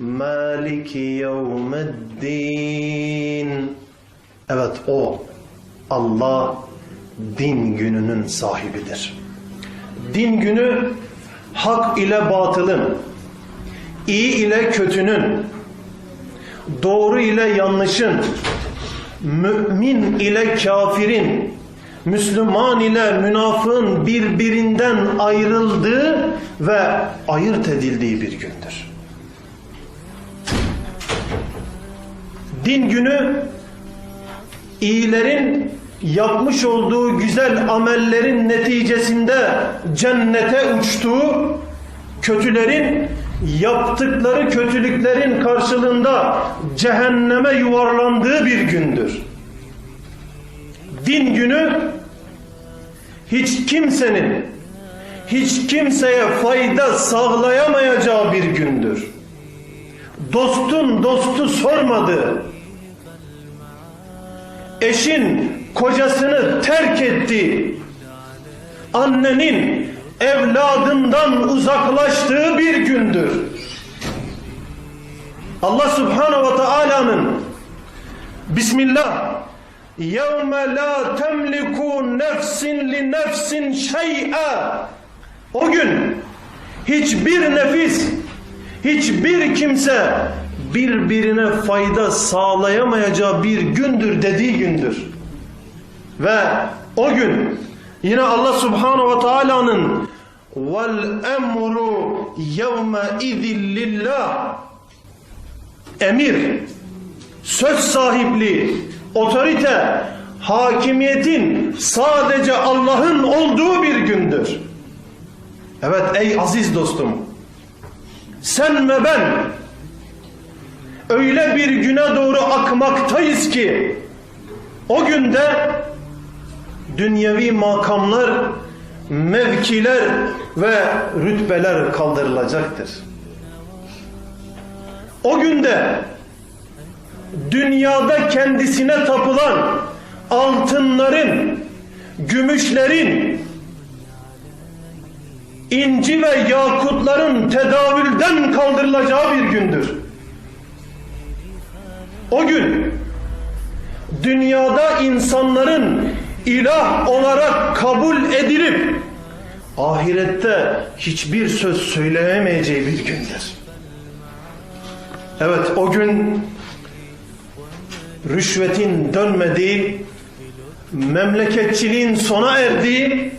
Maliki yevmeddin. Evet o Allah din gününün sahibidir. Din günü hak ile batılın, iyi ile kötünün, doğru ile yanlışın, mümin ile kafirin, Müslüman ile münafığın birbirinden ayrıldığı ve ayırt edildiği bir gündür. Din günü iyilerin yapmış olduğu güzel amellerin neticesinde cennete uçtuğu, kötülerin yaptıkları kötülüklerin karşılığında cehenneme yuvarlandığı bir gündür. Din günü hiç kimsenin hiç kimseye fayda sağlayamayacağı bir gündür. Dostun dostu sormadı. Eşin kocasını terk etti. Annenin evladından uzaklaştığı bir gündür. Allah Subhanahu ve Taala'nın Bismillah يَوْمَ لَا تَمْلِكُ نَفْسٍ لِنَفْسٍ شَيْئًا O gün hiçbir nefis, hiçbir kimse birbirine fayda sağlayamayacağı bir gündür dediği gündür. Ve o gün yine Allah Subhanahu ve Taala'nın vel emru yevme izin lillah emir söz sahipliği otorite hakimiyetin sadece Allah'ın olduğu bir gündür. Evet ey aziz dostum sen ve ben öyle bir güne doğru akmaktayız ki o günde dünyevi makamlar, mevkiler ve rütbeler kaldırılacaktır. O günde dünyada kendisine tapılan altınların, gümüşlerin, inci ve yakutların tedavülden kaldırılacağı bir gündür. O gün dünyada insanların ilah olarak kabul edilip ahirette hiçbir söz söyleyemeyeceği bir gündür. Evet o gün rüşvetin dönmediği, memleketçiliğin sona erdiği,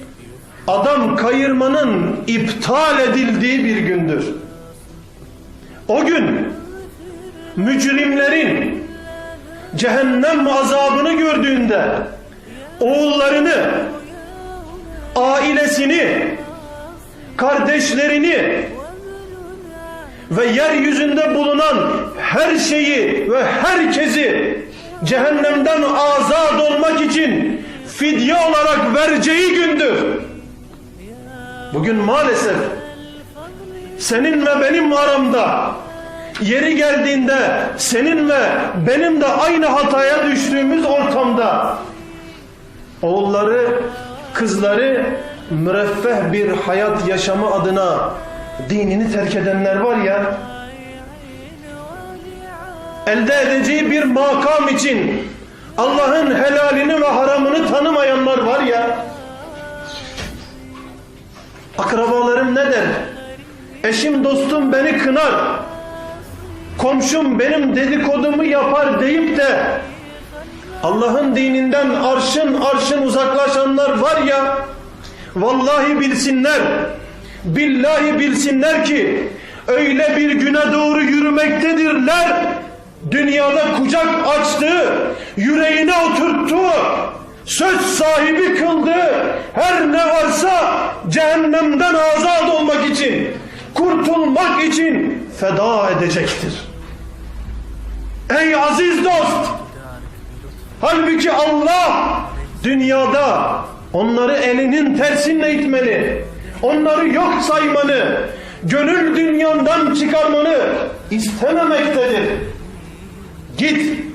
adam kayırmanın iptal edildiği bir gündür. O gün mücrimlerin cehennem azabını gördüğünde oğullarını, ailesini, kardeşlerini ve yeryüzünde bulunan her şeyi ve herkesi cehennemden azat olmak için fidye olarak vereceği gündür. Bugün maalesef senin ve benim aramda yeri geldiğinde senin ve benim de aynı hataya düştüğümüz ortamda oğulları, kızları müreffeh bir hayat yaşamı adına dinini terk edenler var ya elde edeceği bir makam için Allah'ın helalini ve haramını tanımayanlar var ya akrabalarım ne der? Eşim dostum beni kınar komşum benim dedikodumu yapar deyip de Allah'ın dininden arşın arşın uzaklaşanlar var ya vallahi bilsinler billahi bilsinler ki öyle bir güne doğru yürümektedirler dünyada kucak açtığı yüreğine oturttuğu söz sahibi kıldığı her ne varsa cehennemden azat olmak için kurtulmak için feda edecektir. Ey aziz dost! Halbuki Allah dünyada onları elinin tersinle itmeli, onları yok saymanı, gönül dünyandan çıkarmanı istememektedir. Git